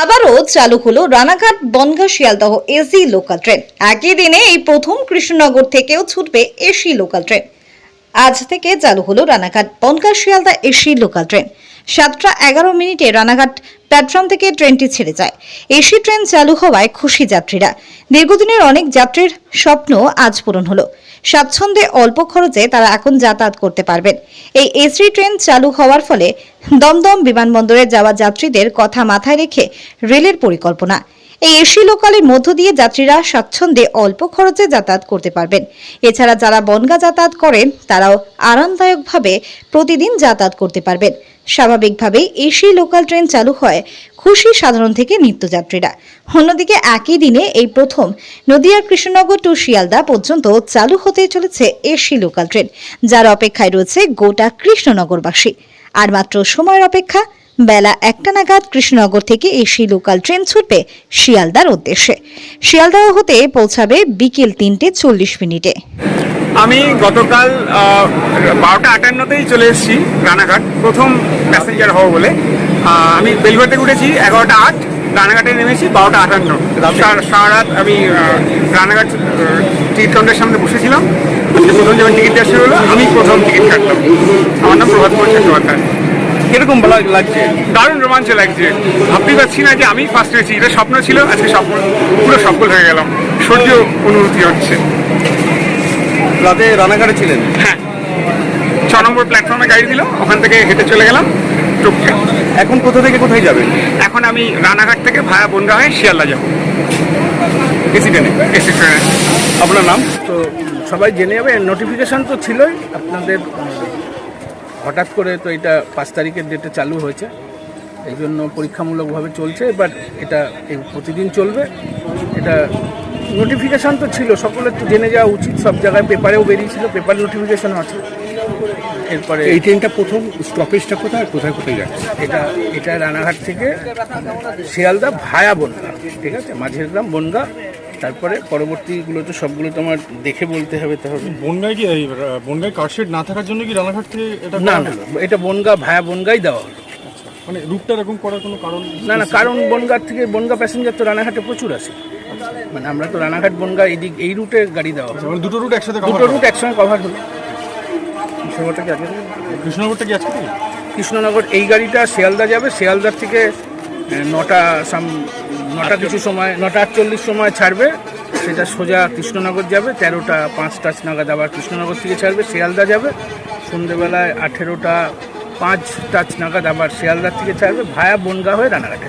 আবারও চালু হলো Ranaghat, Bongaon, Sealdah AC local train একই দিনে এই প্রথম কৃষ্ণনগর থেকেও ছুটবে এসি লোকাল ট্রেন আজ থেকে চালু হলো Ranaghat, Bongaon Sealdah AC local train সাতটা এগারো মিনিটে রানাঘাট প্ল্যাটফর্ম থেকে ট্রেনটি ছেড়ে যায়। এসি ট্রেন চালু হওয়ায় খুশি যাত্রীরা। দীর্ঘদিনের অনেক যাত্রীর স্বপ্ন আজ পূরণ হলো। স্বাচ্ছন্দ্যে অল্প খরচে তারা এখন যাতায়াত করতে পারবেন। এই এসি ট্রেন চালু হওয়ার ফলে দমদম বিমানবন্দরে যাওয়া যাত্রীদের কথা মাথায় রেখে রেলের পরিকল্পনা। এই এসি লোকালের মধ্য দিয়ে যাত্রীরা স্বাচ্ছন্দ্যে অল্প খরচে যাতায়াত করতে পারবেন। এছাড়া যারা বনগা যাতায়াত করেন, তারাও আরামদায়কভাবে প্রতিদিন যাতায়াত করতে পারবেন। স্বাভাবিকভাবেই এসি লোকাল ট্রেন চালু হয় খুশি সাধারণ থেকে নিত্যযাত্রীরা। অন্যদিকে একই দিনে এই প্রথম নদিয়ার কৃষ্ণনগর টু শিয়ালদা পর্যন্ত চালু হতে চলেছে এসি লোকাল ট্রেন, যার অপেক্ষায় রয়েছে গোটা কৃষ্ণনগরবাসী। আর মাত্র সময়ের অপেক্ষা, বেলা একটা নাগাদ কৃষ্ণনগর থেকে এসি লোকাল ট্রেন ছুটবে শিয়ালদার উদ্দেশ্যে। শিয়ালদহ হতে পৌঁছাবে বিকেল তিনটে চল্লিশ মিনিটে। আমি গতকাল বারোটা আটান্নতেই চলে এসেছি রানাঘাট। প্রথম প্যাসেঞ্জার হব বলে। আমি বেলঘর থেকে উঠেছি এগারোটা আট রানাঘাটে নেমেছি বারোটা আটান্ন। সারা রাত আমি রানাঘাট টিকিট কাউন্টারের সামনে বসেছিলাম। প্রথম যখন টিকিট দেওয়া শুরু হলো আমি প্রথম টিকিট কাটলাম। আমার নাম প্রভাত কুমার চট্টোপাধ্যায় কীরকম ভালো লাগছে? দারুণ রোমাঞ্চ লাগছে। ভাবতেই পারছি না যে আমি ফার্স্ট হয়েছি। এটা স্বপ্ন ছিল আজকে স্বপ্ন পুরো সফল হয়ে গেলাম। স্বর্গীয় অনুভূতি হচ্ছে। রাতে রানাঘাটে ছিলেন? হ্যাঁ। ছ নম্বর প্ল্যাটফর্মে গাড়ি দিল ওখান থেকে হেঁটে চলে গেলাম এখন কোথা থেকে কোথায় যাবেন এখন আমি রানাঘাট থেকে ভায়া বনগা হয়ে শিয়ালদা যাব। এসি ট্রেনে এসি ট্রেনে আপনার নাম? তো সবাই জেনে যাবে নোটিফিকেশান তো ছিলই। আপনাদের হঠাৎ করে তো এটা পাঁচ তারিখের ডেটে চালু হয়েছে। এই জন্য পরীক্ষামূলকভাবে চলছে বাট এটা প্রতিদিন চলবে। এটা নোটিফিকেশান তো ছিল সকলের তো জেনে যাওয়া উচিত সব জায়গায় পেপারেও বেরিয়েছিল পেপার নোটিফিকেশান আছে। এরপরে এই ট্রেনটা প্রথম স্টপেজটা কোথায় কোথায় কোথায় যাচ্ছে? এটা এটা রানাঘাট থেকে শিয়ালদা ভায়া বনগা ঠিক আছে? মাঝের গ্রাম বনগা তারপরে পরবর্তীগুলো তো সবগুলো তো আমার দেখে বলতে হবে তাহলে। বনগায় কি বনগায় কার্ডশিট না থাকার জন্য কি রানাঘাট থেকে এটা না না এটা বনগা ভায়া বনগাই দেওয়া হলো। মানে রুটটা এরকম করার কোনো কারণ না না কারণ বনগার থেকে বনগা প্যাসেঞ্জার তো রানাঘাটে প্রচুর আসে। মানে আমরা তো রানাঘাট বনগা এই দিক এই রুটে গাড়ি দেওয়া হলো মানে দুটো রুট একসাথে দুটো রুট একসঙ্গে কভার হলো বিষয়টা কি আগে কৃষ্ণনগরটা কি আজকে কৃষ্ণনগর এই গাড়িটা শিয়ালদা যাবে। শিয়ালদার থেকে নটা সাম নটা কিছু সময় নটা আটচল্লিশ সময় ছাড়বে। সেটা সোজা কৃষ্ণনগর যাবে। তেরোটা পাঁচ টাচ নাগাদ আবার কৃষ্ণনগর থেকে ছাড়বে। শিয়ালদা যাবে। সন্ধেবেলায় আঠেরোটা পাঁচ টাচ নাগাদ আবার শিয়ালদার থেকে ছাড়বে। ভায়া বনগা হয়ে রানাঘাটে